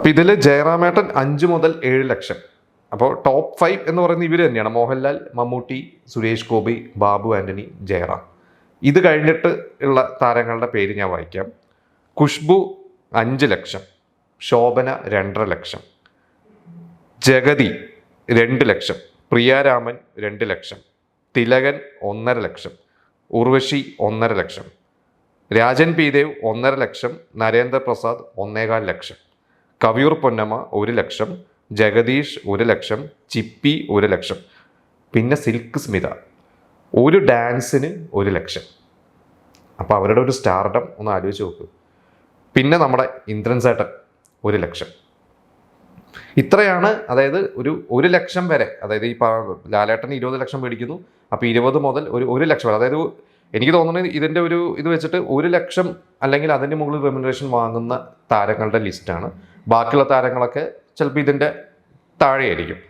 അപ്പോൾ ഇതിൽ ജയറാമേട്ടൻ അഞ്ച് മുതൽ ഏഴ് ലക്ഷം. അപ്പോൾ ടോപ്പ് ഫൈവ് എന്ന് പറയുന്നത് ഇവർ തന്നെയാണ്. മോഹൻലാൽ മമ്മൂട്ടി സുരേഷ് ഗോപി ബാബു ആന്റണി ജയറാം. ഇത് കഴിഞ്ഞിട്ട് ഉള്ള താരങ്ങളുടെ പേര് ഞാൻ വായിക്കാം. ഖുഷ്ബു അഞ്ച് ലക്ഷം. ശോഭന രണ്ടര ലക്ഷം. ജഗതി രണ്ട് ലക്ഷം. പ്രിയാരാമൻ രണ്ട് ലക്ഷം. തിലകൻ ഒന്നര ലക്ഷം. ഉർവശി ഒന്നര ലക്ഷം. രാജൻ പി ദേവ് ഒന്നര ലക്ഷം. നരേന്ദ്രപ്രസാദ് ഒന്നേകാൽ ലക്ഷം. കവിയൂർ പൊന്നമ്മ ഒരു ലക്ഷം ജഗദീഷ് ഒരു ലക്ഷം ചിപ്പി ഒരു ലക്ഷം പിന്നെ സിൽക്ക് സ്മിത. ഒരു ഡാൻസിന് ഒരു ലക്ഷം. അപ്പോൾ അവരുടെ ഒരു സ്റ്റാർഡം ഒന്ന് ആലോചിച്ച് നോക്ക്. പിന്നെ നമ്മുടെ ഇന്ദ്രൻ സേട്ടൻ ഒരു ലക്ഷം. ഇത്രയാണ് അതായത് ഒരു ഒരു ലക്ഷം വരെ. അതായത് ഈ ലാലേട്ടൻ ഇരുപത് ലക്ഷം മേടിക്കുന്നു. അപ്പോൾ ഇരുപത് മുതൽ ഒരു ഒരു ലക്ഷം വരെ. അതായത് എനിക്ക് തോന്നുന്നത് ഇതിന്റെ ഒരു ഇത് വെച്ചിട്ട് ഒരു ലക്ഷം അല്ലെങ്കിൽ അതിന്റെ മുകളിൽ റെമ്യൂണറേഷൻ വാങ്ങുന്ന താരങ്ങളുടെ ലിസ്റ്റാണ് ബാക്കിയുള്ള താരങ്ങളൊക്കെ ചിലപ്പോൾ ഇതിന്റെ താഴെയായിരിക്കും.